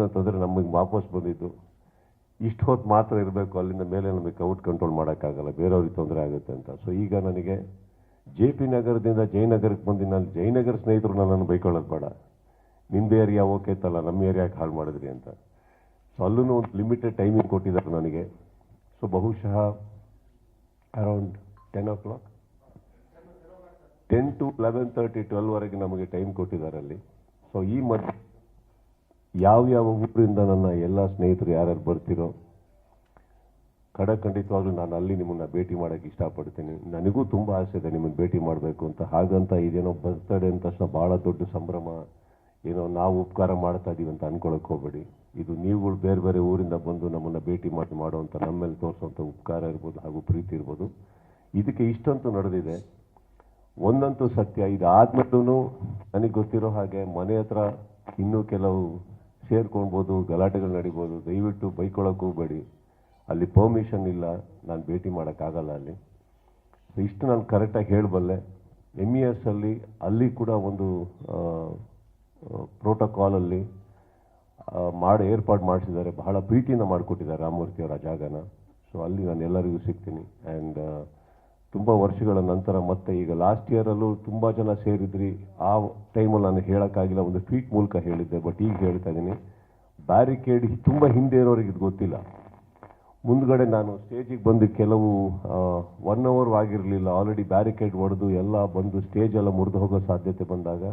ಏನು ಅಂತಂದರೆ ನಮಗೆ ವಾಪಸ್ ಬಂದಿದ್ದು. ಇಷ್ಟು ಹೊತ್ತು ಮಾತ್ರ ಇರಬೇಕು, ಅಲ್ಲಿಂದ ಮೇಲೆ ನಮಗೆ ಕೌಟ್ ಕಂಟ್ರೋಲ್ ಮಾಡೋಕ್ಕಾಗಲ್ಲ, ಬೇರೆಯವ್ರಿಗೆ ತೊಂದರೆ ಆಗುತ್ತೆ ಅಂತ. ಸೊ ಈಗ ನನಗೆ ಜೆ ಪಿ ನಗರದಿಂದ ಜಯನಗರಕ್ಕೆ ಬಂದು ನಾನು ಜಯನಗರ ಸ್ನೇಹಿತರು ನನ್ನನ್ನು ಬೈಕೊಳ್ಳೋದು ಬೇಡ. ನಿಮ್ಮದು ಏರಿಯಾ ಓಕೆ ಇತ್ತಲ್ಲ ನಮ್ಮ ಏರಿಯಾಕ್ಕೆ ಹಾಳು ಮಾಡಿದ್ರಿ ಅಂತ. ಸೊ ಅಲ್ಲೂ ಒಂದು ಲಿಮಿಟೆಡ್ ಟೈಮಿಂಗ್ ಕೊಟ್ಟಿದ್ದಾರೆ ನನಗೆ. ಸೊ ಬಹುಶಃ around ten o'clock ten to eleven thirty ಟ್ವೆಲ್ವರೆಗೆ ನಮಗೆ ಟೈಮ್ ಕೊಟ್ಟಿದ್ದಾರೆ ಅಲ್ಲಿ. ಸೊ ಈ ಮಧ್ಯೆ ಯಾವ್ಯಾವ ಊರಿಂದ ನನ್ನ ಎಲ್ಲ ಸ್ನೇಹಿತರು ಯಾರ್ಯಾರು ಬರ್ತಿರೋ ಕಡ ಖಂಡಿತವಾಗ್ಲೂ ನಾನು ಅಲ್ಲಿ ನಿಮ್ಮನ್ನ ಭೇಟಿ ಮಾಡೋಕ್ಕೆ ಇಷ್ಟಪಡ್ತೀನಿ. ನನಗೂ ತುಂಬ ಆಸೆ ಇದೆ ನಿಮ್ಮನ್ನು ಭೇಟಿ ಮಾಡಬೇಕು ಅಂತ. ಹಾಗಂತ ಇದೇನೋ ಬರ್ತಡೇ ಅಂತ ತಕ್ಷಣ ಭಾಳ ದೊಡ್ಡ ಸಂಭ್ರಮ. ಏನೋ ನಾವು ಉಪಕಾರ ಮಾಡ್ತಾ ಇದ್ದೀವಿ ಅಂತ ಅನ್ಕೊಳಕ್ ಹೋಗ್ಬೇಡಿ. ಇದು ನೀವುಗಳು ಬೇರೆ ಬೇರೆ ಊರಿಂದ ಬಂದು ನಮ್ಮನ್ನು ಭೇಟಿ ಮಾಡಿ ಮಾಡುವಂಥ ನಮ್ಮ ಮೇಲೆ ತೋರಿಸುವಂಥ ಉಪಕಾರ ಇರ್ಬೋದು ಹಾಗೂ ಪ್ರೀತಿ ಇರ್ಬೋದು. ಇದಕ್ಕೆ ಇಷ್ಟಂತೂ ನಡೆದಿದೆ. ಒಂದಂತೂ ಸತ್ಯ. ಇದು ಆದ್ಮೇಲೂ ನನಗೆ ಗೊತ್ತಿರೋ ಹಾಗೆ ಮನೆ ಹತ್ರ ಇನ್ನೂ ಕೆಲವು ಸೇರ್ಕೊಳ್ಬೋದು, ಗಲಾಟೆಗಳು ನಡಿಬೋದು, ದಯವಿಟ್ಟು ಬೈಕೊಳಕ್ಕೆ ಹೋಗ್ಬೇಡಿ. ಅಲ್ಲಿ ಪರ್ಮಿಷನ್ ಇಲ್ಲ, ನಾನು ಭೇಟಿ ಮಾಡೋಕ್ಕಾಗಲ್ಲ ಅಲ್ಲಿ. ಇಷ್ಟು ನಾನು ಕರೆಕ್ಟಾಗಿ ಹೇಳಬಲ್ಲೆ. ಎಂ ಇ ಎಸ್ ಅಲ್ಲಿ ಅಲ್ಲಿ ಕೂಡ ಒಂದು ಪ್ರೋಟೋಕಾಲಲ್ಲಿ ಮಾಡಿ, ಏರ್ಪಾಡು ಮಾಡಿಸಿದ್ದಾರೆ. ಬಹಳ ಪ್ರೀತಿಯಿಂದ ಮಾಡಿಕೊಟ್ಟಿದ್ದಾರೆ ರಾಮಮೂರ್ತಿ ಅವರ ಜಾಗನ. ಸೊ ಅಲ್ಲಿ ನಾನು ಎಲ್ಲರಿಗೂ ಸಿಗ್ತೀನಿ. ಆ್ಯಂಡ್ ತುಂಬ ವರ್ಷಗಳ ನಂತರ ಮತ್ತೆ ಈಗ ಲಾಸ್ಟ್ ಇಯರಲ್ಲೂ ತುಂಬ ಜನ ಸೇರಿದ್ರಿ. ಆ ಟೈಮಲ್ಲಿ ನಾನು ಹೇಳೋಕ್ಕಾಗಿಲ್ಲ, ಒಂದು ಟ್ವೀಟ್ ಮೂಲಕ ಹೇಳಿದ್ದೆ ಬಟ್ ಈಗ ಹೇಳ್ತಾ ಇದ್ದೀನಿ ಬ್ಯಾರಿಕೇಡ್ ತುಂಬ ಹಿಂದೆ ಇರೋರಿಗೆ ಇದು ಗೊತ್ತಿಲ್ಲ. ಮುಂದ್ಗಡೆ ನಾನು ಸ್ಟೇಜಿಗೆ ಬಂದು ಕೆಲವು ಒನ್ ಅವರ್ ಆಗಿರಲಿಲ್ಲ. ಆಲ್ರೆಡಿ ಬ್ಯಾರಿಕೇಡ್ ಹೊಡೆದು ಎಲ್ಲ ಬಂದು ಸ್ಟೇಜ್ ಎಲ್ಲ ಮುರಿದು ಹೋಗೋ ಸಾಧ್ಯತೆ ಬಂದಾಗ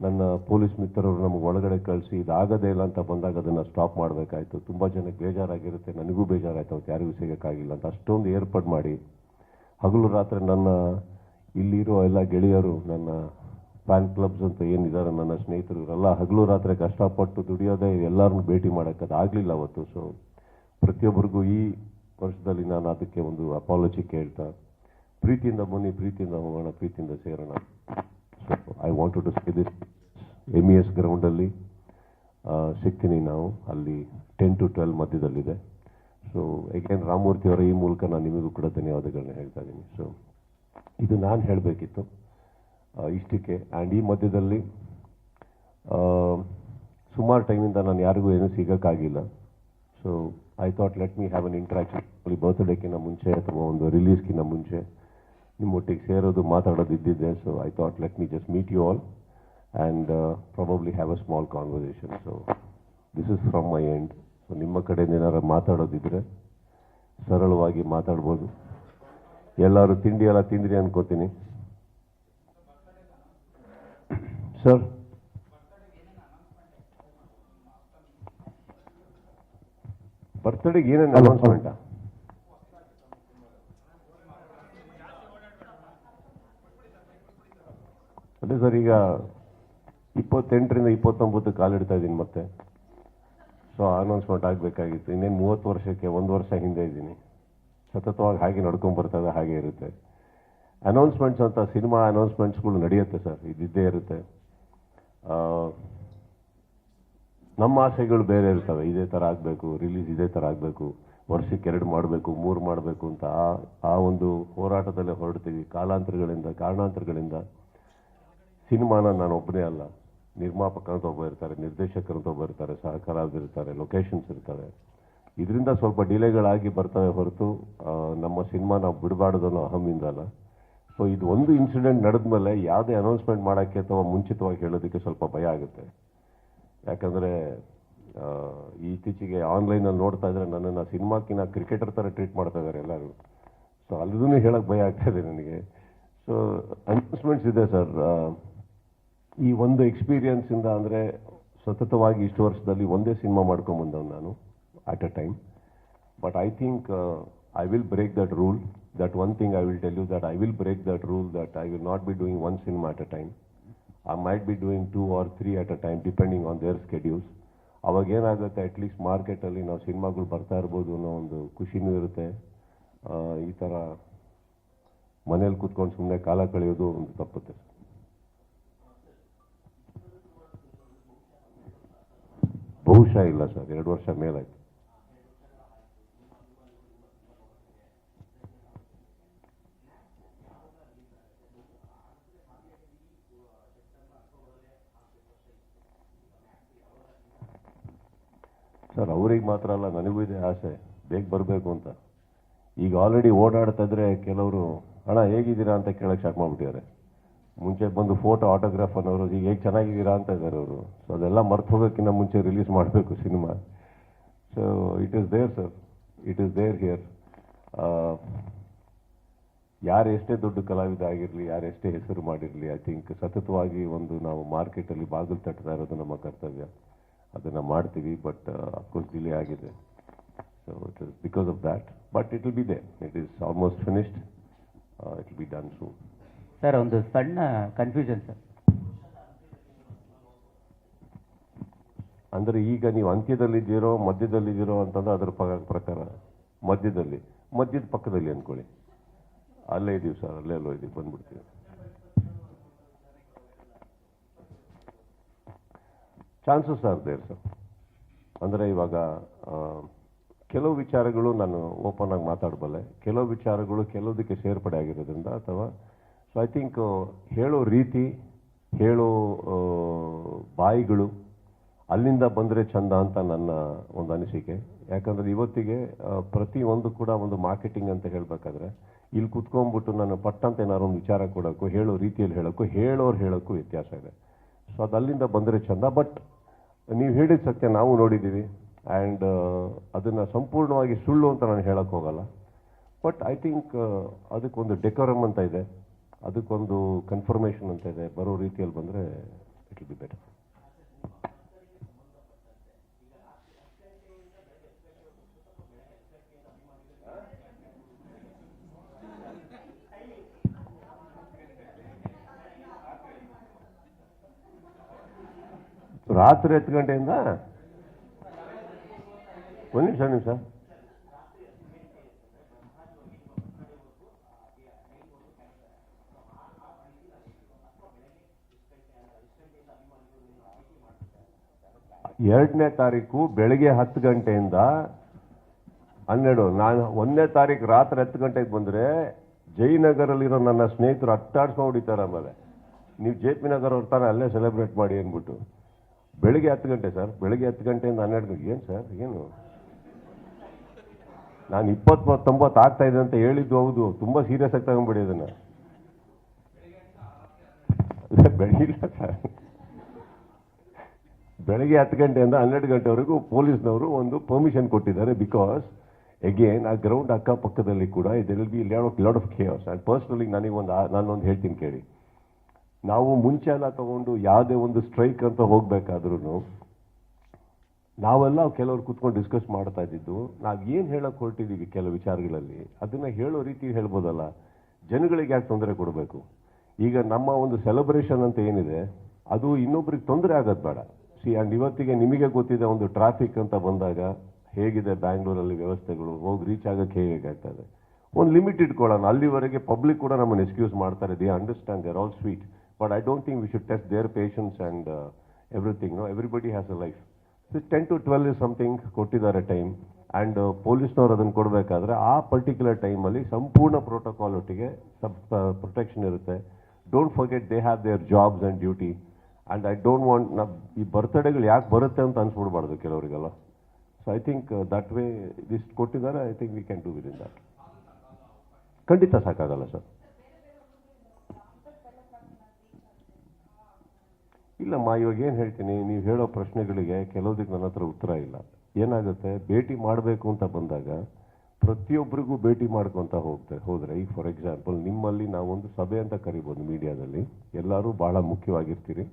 ನನ್ನ ಪೊಲೀಸ್ ಮಿತ್ರರು ನಮಗೆ ಒಳಗಡೆ ಕಳಿಸಿ, ಇದಾಗದೇ ಇಲ್ಲ ಅಂತ ಬಂದಾಗ ಅದನ್ನು ಸ್ಟಾಪ್ ಮಾಡಬೇಕಾಯ್ತು. ತುಂಬ ಜನಕ್ಕೆ ಬೇಜಾರಾಗಿರುತ್ತೆ. ನನಗೂ ಬೇಜಾರಾಯ್ತು. ಅವತ್ತು ಯಾರಿಗೂ ಸಿಗೋಕ್ಕಾಗಿಲ್ಲ ಅಂತ ಅಷ್ಟೊಂದು ಏರ್ಪಾಡು ಮಾಡಿ ಹಗಲು ರಾತ್ರಿ ನನ್ನ ಇಲ್ಲಿರೋ ಎಲ್ಲ ಗೆಳೆಯರು ನನ್ನ ಫ್ಯಾನ್ ಕ್ಲಬ್ಸ್ ಅಂತ ಏನಿದ್ದಾರೆ ನನ್ನ ಸ್ನೇಹಿತರು ಇವರೆಲ್ಲ ಹಗಲು ರಾತ್ರಿ ಕಷ್ಟಪಟ್ಟು ದುಡಿಯೋದೇ ಎಲ್ಲರನ್ನು ಭೇಟಿ ಮಾಡೋಕ್ಕೆ ಅದು ಆಗಲಿಲ್ಲ ಅವತ್ತು. ಸೊ ಪ್ರತಿಯೊಬ್ಬರಿಗೂ ಈ ವರ್ಷದಲ್ಲಿ ನಾನು ಅದಕ್ಕೆ ಒಂದು ಅಪಾಲಜಿ ಕೇಳ್ತಾ, ಪ್ರೀತಿಯಿಂದ ಬನ್ನಿ, ಪ್ರೀತಿಯಿಂದ ಹೋಗೋಣ, ಪ್ರೀತಿಯಿಂದ ಸೇರೋಣ. So I want to say this M E S ಗ್ರೌಂಡಲ್ಲಿ ಸಿಗ್ತೀನಿ ನಾವು. ಅಲ್ಲಿ ಟೆನ್ ಟು ಟ್ವೆಲ್ ಮಧ್ಯದಲ್ಲಿದೆ. ಸೊ ಎಗೇನ್ ರಾಮಮೂರ್ತಿ ಅವರ ಈ ಮೂಲಕ ನಾನು ನಿಮಗೂ ಕೂಡ ಧನ್ಯವಾದಗಳನ್ನ ಹೇಳ್ತಾ ಇದ್ದೀನಿ. ಸೊ ಇದು ನಾನು ಹೇಳಬೇಕಿತ್ತು. ಇಷ್ಟಕ್ಕೆ. ಆ್ಯಂಡ್ ಈ ಮಧ್ಯದಲ್ಲಿ ಸುಮಾರು ಟೈಮಿಂದ ನಾನು ಯಾರಿಗೂ ಏನೂ ಸಿಗೋಕ್ಕಾಗಿಲ್ಲ. So I thought let me have an interaction ಅಲ್ಲಿ ಬರ್ತ್ಡೇಕಿಂತ ಮುಂಚೆ ಅಥವಾ ಒಂದು ರಿಲೀಸ್ಗಿಂತ ಮುಂಚೆ ನಿಮ್ಮೊಟ್ಟಿಗೆ ಸೇರೋದು ಮಾತಾಡೋದು ಇದ್ದಿದ್ದೆ so I thought let me just meet you all and probably have a small conversation so this is from my end so ನಿಮ್ಮ ಕಡೆಯಿಂದ ಏನಾರು ಮಾತಾಡೋದಿದ್ರೆ ಸರಳವಾಗಿ ಮಾತಾಡ್ಬೋದು. ಎಲ್ಲರೂ ತಿಂಡಿ ಎಲ್ಲ ತಿಂದ್ರಿ ಅನ್ಕೋತೀನಿ. ಸರ್. ಬರ್ತ್ಡೇಗೆ ಏನೇನು ಅನೌನ್ಸ್ಮೆಂಟಾ ಅದೇ ಸರ್ ಈಗ ಇಪ್ಪತ್ತೆಂಟರಿಂದ ಇಪ್ಪತ್ತೊಂಬತ್ತು ಕಾಲಿಡ್ತಾ ಇದ್ದೀನಿ ಮತ್ತೆ. ಸೊ ಅನೌನ್ಸ್ಮೆಂಟ್ ಆಗಬೇಕಾಗಿತ್ತು. ಇನ್ನೇನು ಮೂವತ್ತು ವರ್ಷಕ್ಕೆ ಒಂದು ವರ್ಷ ಹಿಂದೆ ಇದ್ದೀನಿ. ಸತತವಾಗಿ ಹಾಗೆ ನಡ್ಕೊಂಡು ಬರ್ತದೆ ಹಾಗೆ ಇರುತ್ತೆ. ಅನೌನ್ಸ್ಮೆಂಟ್ಸ್ ಅಂತ ಸಿನಿಮಾ ಅನೌನ್ಸ್ಮೆಂಟ್ಸ್ಗಳು ನಡೆಯುತ್ತೆ ಸರ್. ಇದ್ದಿದ್ದೇ ಇರುತ್ತೆ. ನಮ್ಮ ಆಸೆಗಳು ಬೇರೆ ಇರ್ತವೆ. ಇದೇ ಥರ ಆಗಬೇಕು ರಿಲೀಸ್ ಇದೇ ಥರ ಆಗಬೇಕು, ವರ್ಷಕ್ಕೆ ಎರಡು ಮಾಡಬೇಕು, ಮೂರು ಮಾಡಬೇಕು ಅಂತ ಆ ಆ ಒಂದು ಹೋರಾಟದಲ್ಲೇ ಹೊರಡ್ತೀವಿ. ಕಾಲಾಂತರಗಳಿಂದ, ಕಾರಣಾಂತರಗಳಿಂದ. ಸಿನಿಮಾನ ನಾನು ಒಬ್ಬನೇ ಅಲ್ಲ. ನಿರ್ಮಾಪಕ ಅಂತ ಒಬ್ಬ ಇರ್ತಾರೆ, ನಿರ್ದೇಶಕರು ಅಂತ ಒಬ್ಬ ಇರ್ತಾರೆ ಸಹಕಾರದಿರ್ತಾರೆ ಲೊಕೇಶನ್ಸ್ ಇರ್ತಾರೆ. ಇದರಿಂದ ಸ್ವಲ್ಪ ಡಿಲೇಗಳಾಗಿ ಬರ್ತವೆ ಹೊರತು ನಮ್ಮ ಸಿನಿಮಾ ನಾವು ಬಿಡಬಾರ್ದು ಅನ್ನೋ ಅಹಮಿಂದ ಅಲ್ಲ. ಸೊ ಇದು ಒಂದು ಇನ್ಸಿಡೆಂಟ್ ನಡೆದ್ಮೇಲೆ ಯಾವುದೇ ಅನೌನ್ಸ್ಮೆಂಟ್ ಮಾಡೋಕ್ಕೆ ಅಥವಾ ಮುಂಚಿತವಾಗಿ ಹೇಳೋದಕ್ಕೆ ಸ್ವಲ್ಪ ಭಯ ಆಗುತ್ತೆ. ಯಾಕಂದರೆ ಇತ್ತೀಚೆಗೆ ಆನ್ಲೈನಲ್ಲಿ ನೋಡ್ತಾ ಇದ್ರೆ ನನ್ನನ್ನು ಸಿನಿಮಾಕ್ಕಿನ ಕ್ರಿಕೆಟರ್ ಥರ ಟ್ರೀಟ್ ಮಾಡ್ತಾ ಇದ್ದಾರೆ ಎಲ್ಲರೂ. ಸೊ ಅಲ್ಲದೂ ಹೇಳೋಕ್ಕೆ ಭಯ ಆಗ್ತಾ ಇದೆ ನನಗೆ. ಸೊ ಅನೌನ್ಸ್ಮೆಂಟ್ಸ್ ಇದೆ ಸರ್. ಈ ಒಂದು ಎಕ್ಸ್ಪೀರಿಯನ್ಸಿಂದ ಅಂದರೆ ಸತತವಾಗಿ ಇಷ್ಟು ವರ್ಷದಲ್ಲಿ ಒಂದೇ ಸಿನಿಮಾ ಮಾಡ್ಕೊಂಬಂದವ್ ನಾನು at a time but I think I will break that rule that one thing I will tell you that I will break that rule that I will not be doing one cinema at a time I might be doing two or three at a time depending on their schedules ಅವಾಗ ಏನಾಗುತ್ತೆ at least ಮಾರ್ಕೆಟಲ್ಲಿ ನಾವು ಸಿನಿಮಾಗಳು ಬರ್ತಾ ಇರ್ಬೋದು ಅನ್ನೋ ಒಂದು ಖುಷಿನೂ ಇರುತ್ತೆ. ಈ ಥರ ಮನೇಲಿ ಕೂತ್ಕೊಂಡು ಸುಮ್ಮನೆ ಕಾಲ ಕಳೆಯೋದು ಒಂದು ತಪ್ಪುತ್ತೆ. ಬಹುಶಃ ಇಲ್ಲ ಸರ್, ಎರಡು ವರ್ಷ ಮೇಲಾಯ್ತು. ಸರ್, ಅವ್ರಿಗೆ ಮಾತ್ರ ಅಲ್ಲ, ನನಗೂ ಇದೆ ಆಸೆ. ಬೇಗ ಬರಬೇಕು ಅಂತ. ಈಗ ಆಲ್ರೆಡಿ ಓಡಾಡ್ತಾ ಇದ್ರೆ ಕೆಲವರು, ಅಣ್ಣ, ಹೇಗಿದ್ದೀರಾ ಅಂತ ಕೇಳಕ್ಕೆ ಸ್ಟಾರ್ಟ್ ಮಾಡ್ಬಿಟ್ಟಿದ್ದಾರೆ. ಮುಂಚೆ ಬಂದು ಫೋಟೋ ಆಟೋಗ್ರಾಫ್ ಅನ್ನೋರು, ಈಗ ಹೇಗೆ ಚೆನ್ನಾಗಿದ್ದೀರಾ? ಅಂತ ಇದ್ದಾರೆ ಅವರು. ಸೊ ಅದೆಲ್ಲ ಮರ್ತು ಹೋಗೋಕ್ಕಿಂತ ಮುಂಚೆ ರಿಲೀಸ್ ಮಾಡಬೇಕು cinema. So it is there sir it is there here ಯಾರು ಎಷ್ಟೇ ದೊಡ್ಡ ಕಲಾವಿದ ಆಗಿರಲಿ, ಯಾರು ಎಷ್ಟೇ ಹೆಸರು ಮಾಡಿರಲಿ ಐ ಥಿಂಕ್ ಸತತವಾಗಿ ಒಂದು ನಾವು ಮಾರ್ಕೆಟಲ್ಲಿ ಬಾಗಿಲು ತಟ್ತಾ ಇರೋದು ನಮ್ಮ ಕರ್ತವ್ಯ. ಅದನ್ನು ಮಾಡ್ತೀವಿ ಬಟ್ ಅಫ್ಕೋರ್ಸ್ ಡಿಲೇ ಆಗಿದೆ. So it is because of that but it will be they it is almost finished it will be done soon sir ಒಂದು ಸಣ್ಣ ಕನ್ಫ್ಯೂಷನ್ ಸರ್ ಅಂದರೆ ಈಗ ನೀವು ಅಂತ್ಯದಲ್ಲಿದ್ದೀರೋ ಮಧ್ಯದಲ್ಲಿದ್ದೀರೋ ಅಂತಂದ್ರೆ ಅದರ ಪ್ರಕಾರ. ಮಧ್ಯದಲ್ಲಿ. ಮಧ್ಯದ ಪಕ್ಕದಲ್ಲಿ ಅಂದ್ಕೊಳ್ಳಿ ಅಲ್ಲೇ ಇದ್ದೀವಿ ಸರ್ ಅಲ್ಲೇ ಅಲ್ಲೋ ಇದ್ದೀವಿ ಬಂದ್ಬಿಡ್ತೀವಿ. ಚಾನ್ಸಸ್ ಆರ್ ದೇರ್ ಸರ್ ಅಂದರೆ ಇವಾಗ ಕೆಲವು ವಿಚಾರಗಳು ನಾನು ಓಪನ್ ಆಗಿ ಮಾತಾಡಬಲ್ಲೆ. ಕೆಲವು ವಿಚಾರಗಳು ಕೆಲವುದಕ್ಕೆ ಸೇರ್ಪಡೆ ಆಗಿರೋದ್ರಿಂದ ಅಥವಾ ಸೊ ಐ ಥಿಂಕ್ ಹೇಳೋ ರೀತಿ, ಹೇಳೋ ಬಾಯಿಗಳು ಅಲ್ಲಿಂದ ಬಂದರೆ ಚಂದ ಅಂತ ನನ್ನ ಒಂದು ಅನಿಸಿಕೆ. ಯಾಕಂದರೆ ಇವತ್ತಿಗೆ ಪ್ರತಿಯೊಂದು ಕೂಡ ಒಂದು ಮಾರ್ಕೆಟಿಂಗ್ ಅಂತ ಹೇಳಬೇಕಾದ್ರೆ, ಇಲ್ಲಿ ಕುತ್ಕೊಂಡ್ಬಿಟ್ಟು ನಾನು ಪಟ್ಟಂತ ಏನಾದ್ರು ಒಂದು ವಿಚಾರ ಕೊಡೋಕ್ಕೂ, ಹೇಳೋ ರೀತಿಯಲ್ಲಿ ಹೇಳೋಕ್ಕೂ, ಹೇಳೋರು ಹೇಳೋಕ್ಕೂ ವ್ಯತ್ಯಾಸ ಇದೆ. ಸೊ ಅದು ಅಲ್ಲಿಂದ ಬಂದರೆ ಚಂದ ಬಟ್ ನೀವು ಹೇಳಿದ ಸತ್ಯ ನಾವು ನೋಡಿದ್ದೀವಿ. ಆ್ಯಂಡ್ ಅದನ್ನು ಸಂಪೂರ್ಣವಾಗಿ ಸುಳ್ಳು ಅಂತ ನಾನು ಹೇಳಕ್ಕೆ ಹೋಗಲ್ಲ. ಬಟ್ ಐ ಥಿಂಕ್ ಅದಕ್ಕೊಂದು ಡೆಕೋರಮ್ ಅಂತ ಇದೆ. ಅದಕ್ಕೊಂದು ಕನ್ಫರ್ಮೇಷನ್ ಅಂತ ಇದೆ. ಬರೋ ರೀತಿಯಲ್ಲಿ ಬಂದರೆ ಇಟ್ ಬಿ ಬೆಟರ್ ರಾತ್ರಿ ಹತ್ತು ಗಂಟೆಯಿಂದ ಒಂದು ನಿಮಿಷ ನಿಮಿಷ. ಎರಡನೇ ತಾರೀಕು ಬೆಳಿಗ್ಗೆ ಹತ್ತು ಗಂಟೆಯಿಂದ ಹನ್ನೆರಡು, ನಾನು ಒಂದನೇ ತಾರೀಕು ರಾತ್ರಿ ಹತ್ತು ಗಂಟೆಗೆ ಬಂದರೆ ಜಯನಗರಲ್ಲಿರೋ ನನ್ನ ಸ್ನೇಹಿತರು ಅಟ್ಟಾಡ್ಸ್ಕೊಂಡು ಹೊಡಿತಾರೆ ಆಮೇಲೆ. ನೀವು ಜೆ ಪಿ ನಗರ ಹೊರ್ತಾರೆ ಅಲ್ಲೇ ಸೆಲೆಬ್ರೇಟ್ ಮಾಡಿ ಅಂದ್ಬಿಟ್ಟು. ಬೆಳಿಗ್ಗೆ ಹತ್ತು ಗಂಟೆ ಸರ್. ಬೆಳಿಗ್ಗೆ ಹತ್ತು ಗಂಟೆಯಿಂದ ಹನ್ನೆರಡು ಗಂಟೆ. ಏನು ಸರ್? ಏನು? ನಾನು ಇಪ್ಪತ್ತು ತೊಂಬತ್ತು ಆಗ್ತಾ ಇದೆ ಅಂತ ಹೇಳಿದ್ದು ಹೌದು. ತುಂಬ ಸೀರಿಯಸ್ ಆಗಿ ತಗೊಂಡ್ಬಿಡಿ ಅದನ್ನು. ಬೆಳಗಿಲ್ಲ ಸರ್. ಬೆಳಗ್ಗೆ ಹತ್ತು ಗಂಟೆಯಿಂದ ಹನ್ನೆರಡು ಗಂಟೆವರೆಗೂ ಪೊಲೀಸ್ನವರು ಒಂದು ಪರ್ಮಿಷನ್ ಕೊಟ್ಟಿದ್ದಾರೆ ಬಿಕಾಸ್ ಅಗೇನ್ ಆ ಗ್ರೌಂಡ್ ಅಕ್ಕಪಕ್ಕದಲ್ಲಿ ಕೂಡ ಇದರಲ್ಲಿ be of lot of cares and personally ನನಗೆ ಒಂದು ನಾನೊಂದು ಹೇಳ್ತೀನಿ ಕೇಳಿ. ನಾವು ಮುಂಚೆ ಎಲ್ಲ ತಗೊಂಡು ಯಾವುದೇ ಒಂದು ಸ್ಟ್ರೈಕ್ ಅಂತ ಹೋಗ್ಬೇಕಾದ್ರೂ ನಾವೆಲ್ಲ ಕೆಲವರು ಕೂತ್ಕೊಂಡು ಡಿಸ್ಕಸ್ ಮಾಡ್ತಾ ಇದ್ದಿದ್ದು, ನಾವು ಏನು ಹೇಳಕ್ ಹೊರಟಿದ್ದೀವಿ ಕೆಲವು ವಿಚಾರಗಳಲ್ಲಿ, ಅದನ್ನ ಹೇಳೋ ರೀತಿ ಹೇಳ್ಬೋದಲ್ಲ. ಜನಗಳಿಗೆ ಯಾಕೆ ತೊಂದರೆ ಕೊಡಬೇಕು? ಈಗ ನಮ್ಮ ಒಂದು ಸೆಲೆಬ್ರೇಷನ್ ಅಂತ ಏನಿದೆ, ಅದು ಇನ್ನೊಬ್ರಿಗೆ ತೊಂದರೆ ಆಗೋದು ಬೇಡ. ಸಿ ಆ್ಯಂಡ್ ಇವತ್ತಿಗೆ ನಿಮಗೆ ಗೊತ್ತಿದೆ ಒಂದು ಟ್ರಾಫಿಕ್ ಅಂತ ಬಂದಾಗ ಹೇಗಿದೆ ಬ್ಯಾಂಗ್ಳೂರಲ್ಲಿ ವ್ಯವಸ್ಥೆಗಳು, ಹೋಗಿ ರೀಚ್ ಆಗಕ್ಕೆ ಹೇಗೆ ಆಗ್ತದೆ ಒಂದು ಲಿಮಿಟ್ ಇಟ್ಕೊಳ್ಳೋಣ. ಅಲ್ಲಿವರೆಗೆ ಪಬ್ಲಿಕ್ ಕೂಡ ನಮ್ಮನ್ನು ಎಕ್ಸ್ಕ್ಯೂಸ್ ಮಾಡ್ತಾರೆ. They understand they're all sweet but I we should test their test their uh, and everything everybody everybody a life. Life ten to twelve is something ಕೊಟ್ಟಿದ್ದಾರೆ ಟೈಮ್ ಆ್ಯಂಡ್ ಪೊಲೀಸ್ನವ್ರು ಅದನ್ನು ಕೊಡಬೇಕಾದ್ರೆ ಆ ಪರ್ಟಿಕ್ಯುಲರ್ ಟೈಮಲ್ಲಿ ಸಂಪೂರ್ಣ ಪ್ರೋಟೋಕಾಲ್ ಒಟ್ಟಿಗೆ ಸಬ್ protection ಇರುತ್ತೆ. Don't forget they have their jobs and duty and I don't want ನಾ ಈ ಬರ್ತ್ಡೇಗಳು ಯಾಕೆ ಬರುತ್ತೆ ಅಂತ ಅನ್ಸ್ಬಿಡ್ಬಾರ್ದು ಕೆಲವರಿಗೆಲ್ಲ. So I think that way ಇದಿಷ್ಟು ಕೊಟ್ಟಿದ್ದಾರೆ I think we can do with in that ಖಂಡಿತ ಸಾಕಾಗಲ್ಲ ಸರ್ ಇಲ್ಲಮ್ಮ ಇವಾಗ ಏನು ಹೇಳ್ತೀನಿ, ನೀವು ಹೇಳೋ ಪ್ರಶ್ನೆಗಳಿಗೆ ಕೆಲವೊದಕ್ಕೆ ನನ್ನ ಹತ್ರ ಉತ್ತರ ಇಲ್ಲ. ಏನಾಗುತ್ತೆ, ಭೇಟಿ ಮಾಡಬೇಕು ಅಂತ ಬಂದಾಗ ಪ್ರತಿಯೊಬ್ಬರಿಗೂ ಭೇಟಿ ಮಾಡ್ಕೊತ ಹೋಗ್ತಾರೆ ಹೋದರೆ, ಈಗ ಫಾರ್ ಎಕ್ಸಾಂಪಲ್ ನಿಮ್ಮಲ್ಲಿ ನಾವೊಂದು ಸಭೆ ಅಂತ ಕರಿಬೋದು ಮೀಡಿಯಾದಲ್ಲಿ, ಎಲ್ಲರೂ ಭಾಳ ಮುಖ್ಯವಾಗಿರ್ತೀರಿ.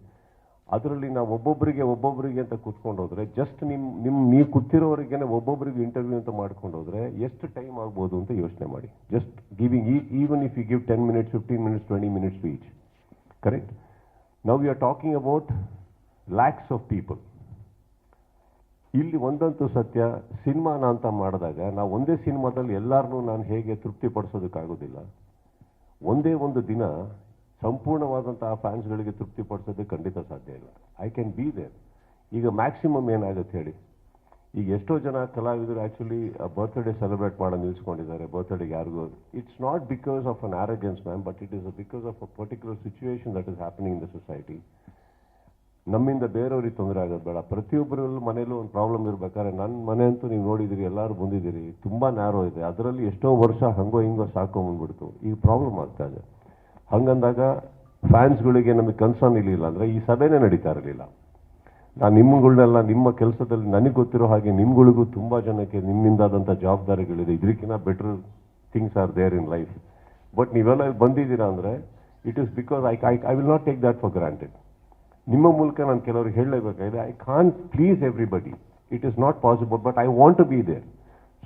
ಅದರಲ್ಲಿ ನಾವು ಒಬ್ಬೊಬ್ಬರಿಗೆ ಒಬ್ಬೊಬ್ಬರಿಗೆ ಅಂತ ಕೂತ್ಕೊಂಡು ಹೋದರೆ ಜಸ್ಟ್ ನಿಮ್ಮ ನಿಮ್ಮ ನೀವು ಕೂತಿರೋರಿಗೇನೆ ಒಬ್ಬೊಬ್ಬರಿಗೆ ಇಂಟರ್ವ್ಯೂ ಅಂತ ಮಾಡ್ಕೊಂಡು ಹೋದರೆ, ಎಷ್ಟು ಟೈಮ್ ಆಗ್ಬೋದು ಅಂತ ಯೋಚನೆ ಮಾಡಿ. Just giving even if you give ten minutes fifteen minutes twenty minutes each correct now we are talking about lakhs of people ಇಲ್ಲಿ ಒಂದಂತೂ ಸತ್ಯ, ಸಿನಿಮಾನ ಅಂತ ಮಾಡಿದಾಗ ನಾವು ಒಂದೇ ಸಿನಿಮಾದಲ್ಲಿ ಎಲ್ಲರನ್ನೂ ನಾನು ಹೇಗೆ ತೃಪ್ತಿಪಡಿಸೋದಕ್ಕಾಗೋದಿಲ್ಲ. ಒಂದೇ ಒಂದು ದಿನ ಸಂಪೂರ್ಣವಾದಂತಹ ಫ್ಯಾನ್ಸ್ಗಳಿಗೆ ತೃಪ್ತಿಪಡಿಸೋದಕ್ಕೆ ಖಂಡಿತ ಸಾಧ್ಯ ಇಲ್ಲ. ಐ ಕ್ಯಾನ್ ಬಿ ದೇರ್ ಈಗ ಮ್ಯಾಕ್ಸಿಮಮ್ ಏನಾಗುತ್ತೆ ಹೇಳಿ? ಈಗ ಎಷ್ಟೋ ಜನ ಕಲಾವಿದರು ಆ್ಯಕ್ಚುಲಿ ಬರ್ತ್ಡೇ ಸೆಲೆಬ್ರೇಟ್ ಮಾಡೋದು ನಿಲ್ಸ್ಕೊಂಡಿದ್ದಾರೆ ಬರ್ತ್ಡೇಗೆ ಯಾರಿಗೂ it's not because of an arrogance ma'am but it is because of a particular situation that is happening in the society ನಮ್ಮಿಂದ ಬೇರೆಯವ್ರಿಗೆ ತೊಂದರೆ ಆಗೋದು ಬೇಡ. ಪ್ರತಿಯೊಬ್ಬರಲ್ಲೂ ಮನೇಲೂ ಒಂದು ಪ್ರಾಬ್ಲಮ್ ಇರ್ಬೇಕಾದ್ರೆ ನನ್ನ ಮನೆ ಅಂತೂ ನೀವು ನೋಡಿದ್ದೀರಿ ಎಲ್ಲರೂ ಬಂದಿದ್ದೀರಿ, ತುಂಬ ನ್ಯಾರೋ ಇದೆ. ಅದರಲ್ಲಿ ಎಷ್ಟೋ ವರ್ಷ ಹಂಗೋ ಹಿಂಗೋ ಸಾಕೊಂಬಂದ್ಬಿಡ್ತು ಈಗ ಪ್ರಾಬ್ಲಮ್ ಆಗ್ತಾ ಇದೆ. ಹಂಗಂದಾಗ ಫ್ಯಾನ್ಸ್ಗಳಿಗೆ ನಮಗೆ ಕನ್ಸರ್ನ್ ಇರಲಿಲ್ಲ ಅಂದರೆ ಈ ಸಭೆನೇ ನಡೀತಾ ಇರಲಿಲ್ಲ. ನಾನು ನಿಮ್ಮಗಳನ್ನೆಲ್ಲ ನಿಮ್ಮ ಕೆಲಸದಲ್ಲಿ ನನಗೆ ಗೊತ್ತಿರೋ ಹಾಗೆ ನಿಮ್ಗಳಿಗೂ ತುಂಬ ಜನಕ್ಕೆ ನಿಮ್ಮಿಂದಾದಂಥ ಜವಾಬ್ದಾರಿಗಳಿದೆ. ಇದಕ್ಕಿಂತ better things are there in life but ನೀವೆಲ್ಲ ಇಲ್ಲಿ ಬಂದಿದ್ದೀರಾ ಅಂದರೆ it is because I I I will not take that for granted ನಿಮ್ಮ ಮೂಲಕ ನಾನು ಕೆಲವರಿಗೆ ಹೇಳಲೇಬೇಕಾಗಿದೆ I can't please everybody it is not possible but I want to be there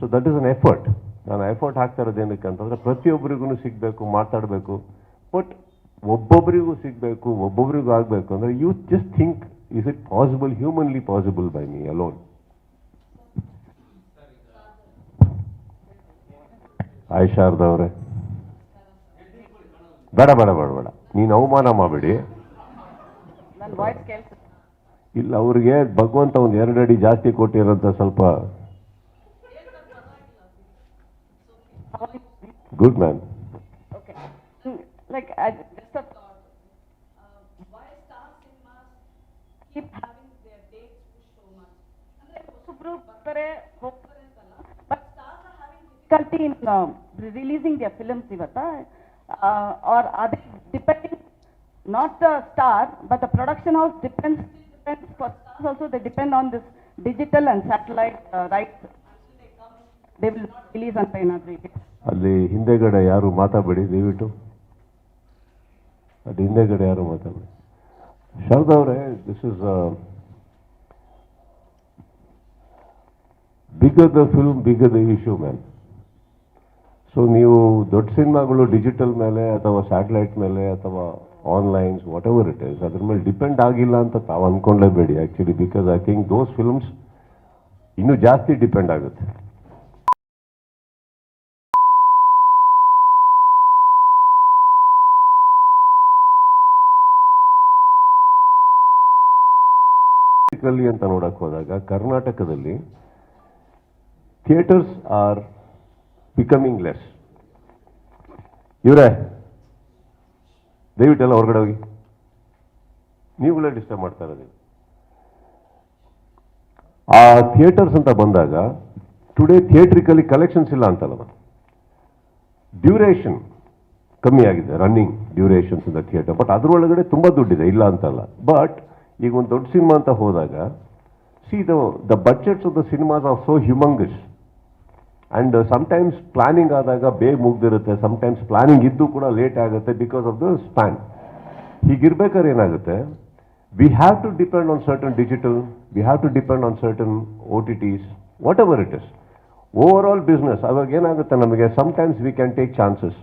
so that is an effort ನಾನು effort ಹಾಕ್ತಾ ಇರೋದು ಏನಕ್ಕೆ ಅಂತಂದರೆ, ಪ್ರತಿಯೊಬ್ಬರಿಗೂ ಸಿಗಬೇಕು, ಮಾತಾಡಬೇಕು. ಬಟ್ ಒಬ್ಬೊಬ್ಬರಿಗೂ ಸಿಗಬೇಕು, ಒಬ್ಬೊಬ್ಬರಿಗೂ ಆಗಬೇಕು ಅಂದರೆ you just think is it possible, humanly possible by me alone? ಆಯ್ ಶಾರದವ್ರೆ ಬೇಡ ಬೇಡ ಬೇಡ ಬೇಡ. ನೀನು ಅವಮಾನ ಮಾಡಬೇಡಿ. ಇಲ್ಲ ಅವ್ರಿಗೆ ಭಗವಂತ ಒಂದು ಎರಡು ಅಡಿ ಜಾಸ್ತಿ ಕೊಟ್ಟಿರೋಂಥ ಸ್ವಲ್ಪ good man like keep having their dates pushed so much ಅಂದ್ರೆ ಹೊಸಬ್ರು ಬರ್ತಾರೆ ಹೋಗ್ತಾರೆ ಅಂತಲ್ಲ but stars are having difficulty in releasing their films ಇವತ್ತ ಆರ್ ಅದೇ depending not the star but the production house depends depends for stars also they depend on this digital and satellite rights they will not release ಅಂತ ಏನಾದರೂ ಇದೆ ಅಲ್ಲಿ ಹಿಂದೆಗಡೆ ಯಾರು ಮಾತಾಡಬೇಡಿ, ದಯವಿಟ್ಟು. ಅದು ಹಿಂದೆಗಡೆ ಯಾರು ಮಾತಾಡಬೇಡಿ. ಶಾರದಾ ಅವರೇ this is bigger the film bigger the issue man so ನೀವು ದೊಡ್ಡ ಸಿನಿಮಾಗಳು ಡಿಜಿಟಲ್ ಮೇಲೆ ಅಥವಾ ಸ್ಯಾಟಲೈಟ್ ಮೇಲೆ ಅಥವಾ onlines whatever it is ಅದ್ರ ಮೇಲೆ ಡಿಪೆಂಡ್ ಆಗಿಲ್ಲ ಅಂತ ತಾವು ಅಂದ್ಕೊಂಡ್ಲೇಬೇಡಿ actually because I think those films ಇನ್ನೂ ಜಾಸ್ತಿ ಡಿಪೆಂಡ್ ಆಗುತ್ತೆ. ಕರ್ನಾಟಕದಲ್ಲಿ ಅಂತ ನೋಡಕ್ಕೆ ಹೋದಾಗ, ಕರ್ನಾಟಕದಲ್ಲಿ ಥಿಯೇಟರ್ಸ್ ಆರ್ ಬಿಕಮಿಂಗ್ ಲೆಸ್. ಇವರೇ ದಯವಿಟ್ಟೆಲ್ಲ ಹೊರಗಡೆ ಹೋಗಿ. ನೀವುಗಳೇ ಡಿಸ್ಟರ್ಬ್ ಮಾಡ್ತಾ ಇರೋದು. ಆ ಥಿಯೇಟರ್ಸ್ ಅಂತ ಬಂದಾಗ ಟುಡೇ ಥಿಯೇಟ್ರಿಕಲಿ ಕಲೆಕ್ಷನ್ಸ್ ಇಲ್ಲ ಅಂತಲ್ಲ ಡ್ಯೂರೇಷನ್ ಕಮ್ಮಿ ಆಗಿದೆ running durations in theatre but ಅದರೊಳಗಡೆ ತುಂಬ ದುಡ್ಡಿದೆ, ಇಲ್ಲ ಅಂತಲ್ಲ. ಬಟ್ ಈಗ ಒಂದು ದೊಡ್ಡ ಸಿನಿಮಾ ಅಂತ ಹೋದಾಗ see the the budgets of the cinemas are so humongous and sometimes planning ಆದಾಗ ಬೇಗ ಮುಗ್ದಿರುತ್ತೆ ಸಮಟೈಮ್ಸ್ ಪ್ಲಾನಿಂಗ್ ಇದ್ದು ಕೂಡ ಲೇಟ್ ಆಗುತ್ತೆ ಬಿಕಾಸ್ ಆಫ್ ದ ಸ್ಪ್ಯಾನ್ ಹೀಗಿರ್ಬೇಕಾದ್ರೆ ಏನಾಗುತ್ತೆ? We have to depend on certain digital we have to depend on certain O T Ts whatever it is overall business ಅವಾಗ ಏನಾಗುತ್ತೆ ನಮಗೆ? Sometimes we can take chances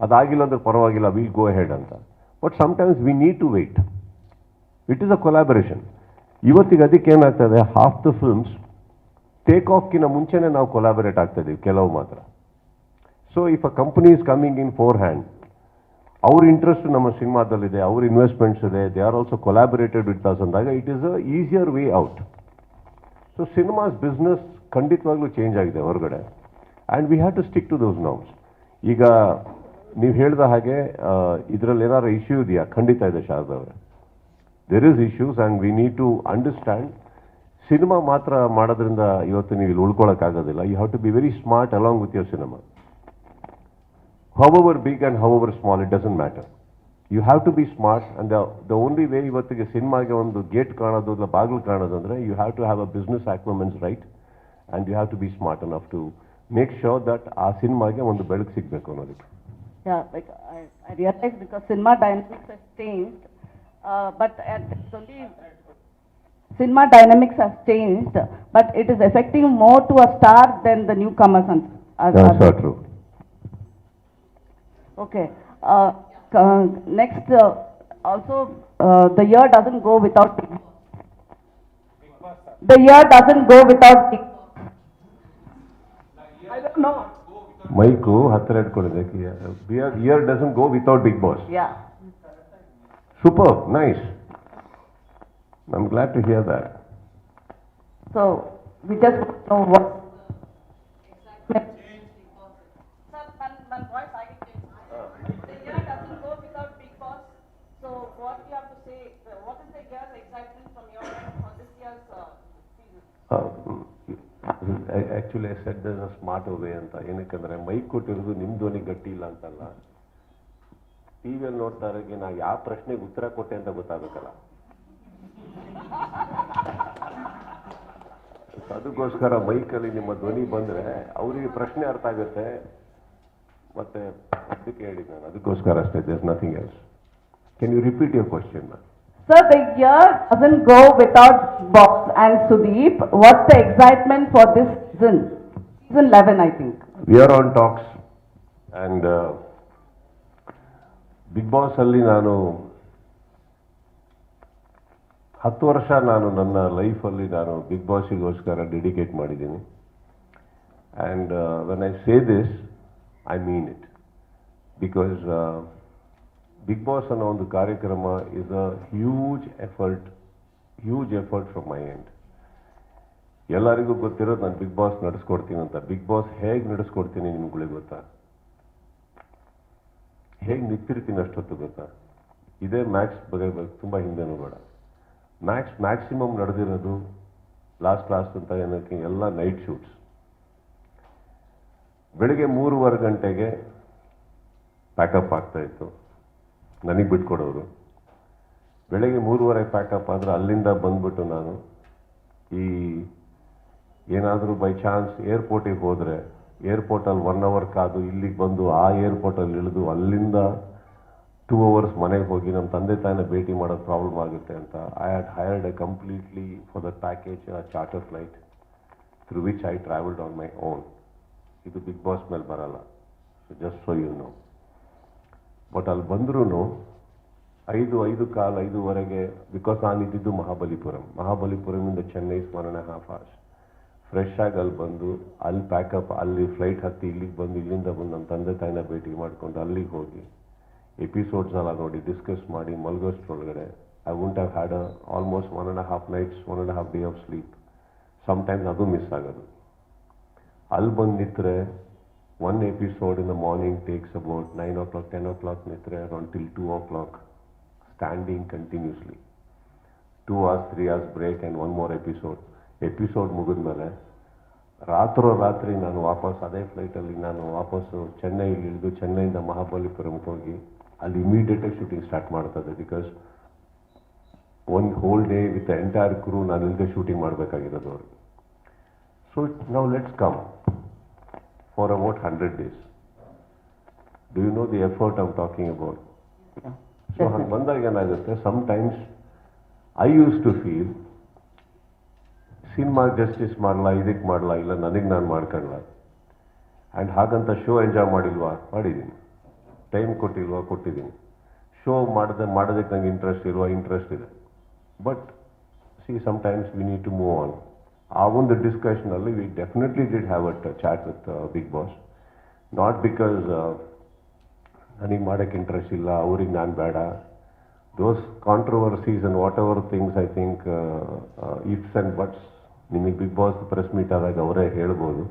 ಅದಾಗಿಲ್ಲ ಅಂದ್ರೆ ಪರವಾಗಿಲ್ಲ will go head ಅಂತ. But sometimes we need to wait it is a collaboration ಇವತ್ತಿಗೆ ಅದಕ್ಕೆ ಏನಾಗ್ತದೆ? Half the films take ಆಫ್ಕಿನ ಮುಂಚೆನೆ ನಾವು ಕೊಲಾಬರೇಟ್ ಆಗ್ತಾ ಕೆಲವು ಮಾತ್ರ. So if a company is coming in forehand ಅವ್ರ ಇಂಟ್ರೆಸ್ಟ್ ನಮ್ಮ ಸಿನಿಮಾದಲ್ಲಿದೆ, ಅವ್ರ ಇನ್ವೆಸ್ಟ್ಮೆಂಟ್ಸ್ ಇದೆ they are also collaborated with us ಅಂದಾಗ it is a easier way out so cinemas business ಖಂಡಿತವಾಗ್ಲೂ ಚೇಂಜ್ ಆಗಿದೆ ಹೊರಗಡೆ. And we have to stick to those norms ಈಗ ನೀವು ಹೇಳಿದ ಹಾಗೆ ಇದರಲ್ಲಿ ಏನಾದ್ರು ಇಶ್ಯೂ ಇದೆಯಾ? ಖಂಡಿತ ಇದೆ, ಶಾರದಾ ಅವರೇ. There is issues and we need to understand cinema ಮಾತ್ರ ಮಾಡೋದ್ರಿಂದ ಇವತ್ತು ನೀವು ಇಲ್ಲಿ ಉಳ್ಕೊಳಕ್ಕಾಗೋದಿಲ್ಲ you have to be very smart along with your cinema however big and however small, it doesn't matter. You have to be smart and the, the only way ಇವತ್ತಿಗೆ ಸಿನಿಮಾಗೆ ಒಂದು gate ಕಾಣೋದು ಇಲ್ಲ ಬಾಗಿಲು ಕಾಣೋದು ಅಂದರೆ you have to have a business acumens right and you have to be smart enough to make sure that ಆ ಸಿನಿಮಾಗೆ ಒಂದು ಬೆಳಕು ಸಿಗಬೇಕು ಅನ್ನೋದಕ್ಕೆ. Yeah, like I, I realize because cinema dynamics has changed, uh, but at, it's only cinema dynamics has changed, but it is affecting more to a star than the newcomers. And, as- That's as- so true. Okay. Uh, c- next, uh, also, uh, the year doesn't go without. Big Boss. The year doesn't go without. Big Boss. I don't know. Mic ಹತ್ತಿರ ಇಟ್ಕೊಂಡಿದ್ದಕ್ಕೆ year year doesn't go without Bigg Boss Yeah. Superb, nice. I'm glad to hear that. So we just know what. Actually I said smart way ಅಂತ ಏನಕ್ಕೆ ಅಂದರೆ mic ಕೊಟ್ಟಿರೋದು ನಿಮ್ಮ ಧ್ವನಿ ಗಟ್ಟಿ ಇಲ್ಲ ಅಂತಲ್ಲ ಟಿವಿಯಲ್ಲಿ ನೋಡ್ತಾ ಇರೋಕೆ ನಾ ಯಾವ ಪ್ರಶ್ನೆಗೆ ಉತ್ತರ ಕೊಟ್ಟೆ ಅಂತ ಗೊತ್ತಾಗಬೇಕಲ್ಲ So ಅದಕ್ಕೋಸ್ಕರ ಮೈಕಲ್ಲಿ ನಿಮ್ಮ ಧ್ವನಿ ಬಂದ್ರೆ ಅವರಿಗೆ ಪ್ರಶ್ನೆ ಅರ್ಥ ಆಗುತ್ತೆ ಮತ್ತೆ ಅದಕ್ಕೆ ಹೇಳಿದ್ದು ನಾನು ಅದಕ್ಕೋಸ್ಕರ ಅಷ್ಟೇ this nothing else can you repeat your question ma'am Sir, the year doesn't go without Box and Sudeep. What's the excitement for this season? Season 11, I think. We are on talks and Bigg ಬಾಸಲ್ಲಿ ನಾನು ಹತ್ತು ವರ್ಷ ನಾನು ನನ್ನ ಲೈಫಲ್ಲಿ ನಾನು big ಬಾಸಿಗೋಸ್ಕರ dedicate ಮಾಡಿದ್ದೀನಿ. And when I say this I mean it because Bigg Boss ಅನ್ನೋ ಒಂದು ಕಾರ್ಯಕ್ರಮ is a huge effort huge effort from my end ಎಲ್ಲರಿಗೂ ಗೊತ್ತಿರೋದು ನಾನು ಬಿಗ್ ಬಾಸ್ ನಡೆಸ್ಕೊಡ್ತೀನಿ ಅಂತ. ಬಿಗ್ ಬಾಸ್ ಹೇಗೆ ನಡೆಸ್ಕೊಡ್ತೀನಿ ನಿಮ್ಗಳಿಗೆ ಗೊತ್ತಾ? ಹೇಗೆ ನಿಂತಿರ್ತೀನಿ ಅಷ್ಟೊತ್ತು ಗೊತ್ತಾ? ಇದೇ ಮ್ಯಾಕ್ಸ್ ಬಗ್ಗೆ ತುಂಬ ಹಿಂದೆನೂ ಬೇಡ. ಮ್ಯಾಕ್ಸ್ ಮ್ಯಾಕ್ಸಿಮಮ್ ನಡೆದಿರೋದು ಲಾಸ್ಟ್ ಲಾಸ್ಟ್ ಅಂತ ಏನಕ್ಕೆ ಎಲ್ಲ ನೈಟ್ ಶೂಟ್ಸ್ ಬೆಳಿಗ್ಗೆ ಮೂರುವರೆ ಗಂಟೆಗೆ ಪ್ಯಾಕಪ್ ಆಗ್ತಾ ಇತ್ತು. ನನಗೆ ಬಿಟ್ಕೊಡೋರು. ಬೆಳಗ್ಗೆ ಮೂರುವರೆ ಪ್ಯಾಕಪ್ ಆದರೆ ಅಲ್ಲಿಂದ ಬಂದ್ಬಿಟ್ಟು ನಾನು ಈ ಏನಾದರೂ ಬೈ ಚಾನ್ಸ್ ಏರ್ಪೋರ್ಟಿಗೆ ಹೋದರೆ ಏರ್ಪೋರ್ಟಲ್ಲಿ ಒನ್ ಅವರ್ ಕಾದು ಇಲ್ಲಿಗೆ ಬಂದು ಆ ಏರ್ಪೋರ್ಟಲ್ಲಿ ಇಳಿದು ಅಲ್ಲಿಂದ ಟೂ ಅವರ್ಸ್ ಮನೆಗೆ ಹೋಗಿ ನಮ್ಮ ತಂದೆ ತಾಯಿನ ಭೇಟಿ ಮಾಡೋದು ಪ್ರಾಬ್ಲಮ್ ಆಗುತ್ತೆ ಅಂತ. I had hired a completely for the package charter flight through which I travelled on my own ಇದು ಬಿಗ್ ಬಾಸ್ ಮೇಲೆ ಬರಲ್ಲ. Just so you know but ಅಲ್ಲಿ ಬಂದ್ರೂ ಐದು ಐದು ಕಾಲು, ಐದುವರೆಗೆ ಬಿಕಾಸ್ ನಾನು ಇದ್ದಿದ್ದು ಮಹಾಬಲಿಪುರಂ. ಮಹಾಬಲಿಪುರಮಿಂದ ಚೆನ್ನೈ ಸ್ಮರಣೆ ಹಾಫ್ ಅವರ್ಸ್ ಫ್ರೆಶ್ ಆಗಿ ಅಲ್ಲಿ ಬಂದು, ಅಲ್ಲಿ ಪ್ಯಾಕಪ್ ಅಲ್ಲಿ ಫ್ಲೈಟ್ ಹತ್ತಿ ಇಲ್ಲಿಗೆ ಬಂದು, ಇಲ್ಲಿಂದ ಬಂದು ನಮ್ಮ ತಂದೆ ತಾಯಿನ ಭೇಟಿ ಮಾಡಿಕೊಂಡು ಅಲ್ಲಿಗೆ ಹೋಗಿ ಎಪಿಸೋಡ್ಸ್ ಎಲ್ಲ ನೋಡಿ ಡಿಸ್ಕಸ್ ಮಾಡಿ ಮಲ್ಗೋಷ್ಟ್ರೊಳಗಡೆ I won't have had almost one and half nights one and half day of sleep sometimes ಅದು ಮಿಸ್ ಆಗೋದು. ಅಲ್ಲಿ ಬಂದು ನಿಂತರೆ one episode in the morning takes about nine o'clock ten o'clock ನಿಂತರೆ around till two o'clock standing continuously two hours three hours break and one more episode episode ಮುಗಿದ್ಮೇಲೆ ರಾತ್ರೋ ರಾತ್ರಿ ನಾನು ವಾಪಸ್ ಅದೇ ಫ್ಲೈಟಲ್ಲಿ ನಾನು ವಾಪಸ್ಸು ಚೆನ್ನೈಲಿ ಇಳಿದು ಚೆನ್ನೈಯಿಂದ ಮಹಾಬಲಿಪುರಂಗೆ ಹೋಗಿ ಅಲ್ಲಿ ಇಮಿಡಿಯೇಟಾಗಿ ಶೂಟಿಂಗ್ ಸ್ಟಾರ್ಟ್ ಮಾಡ್ತದೆ ಬಿಕಾಸ್ ಒಂದು whole day with entire crew ನಾನು ಇಲ್ಲದೆ ಶೂಟಿಂಗ್ ಮಾಡಬೇಕಾಗಿರೋದು ಅವ್ರಿಗೆ. ಸೊ ನಾವು let's come for about hundred days do you know the effort I'm talking about so ಹಂಗೆ ಬಂದಾಗ ಏನಾಗುತ್ತೆ sometimes I use to feel cinema justice ಮಾಡಲ್ಲ ಇದಕ್ಕೆ ಮಾಡಲ್ಲ ಇಲ್ಲ ನನಗೆ ನಾನು ಮಾಡ್ಕೊಳ್ಳ ಆ್ಯಂಡ್ ಹಾಗಂತ ಶೋ ಎಂಜಾಯ್ ಮಾಡಿಲ್ವಾ? ಮಾಡಿದ್ದೀನಿ ಟೈಮ್ ಕೊಟ್ಟಿಲ್ವಾ? ಕೊಟ್ಟಿದ್ದೀನಿ ಶೋ ಮಾಡದೆ ಮಾಡೋದಕ್ಕೆ ನಂಗೆ ಇಂಟ್ರೆಸ್ಟ್ ಇಲ್ವಾ? ಇಂಟ್ರೆಸ್ಟ್ ಇದೆ but see sometimes we need to move on ಆ ಒಂದು ಡಿಸ್ಕಷನಲ್ಲಿ we definitely did have at chat with Bigg Boss not because ನನಗೆ ಮಾಡೋಕ್ಕೆ ಇಂಟ್ರೆಸ್ಟ್ ಇಲ್ಲ, ಅವ್ರಿಗೆ ನಾನು ಬೇಡ. Those controversies and whatever things I think ifs and buts ನಿಮಗೆ ಬಿಗ್ ಬಾಸ್ ಪ್ರೆಸ್ ಮೀಟ್ ಆದಾಗ ಅವರೇ ಹೇಳ್ಬೋದು.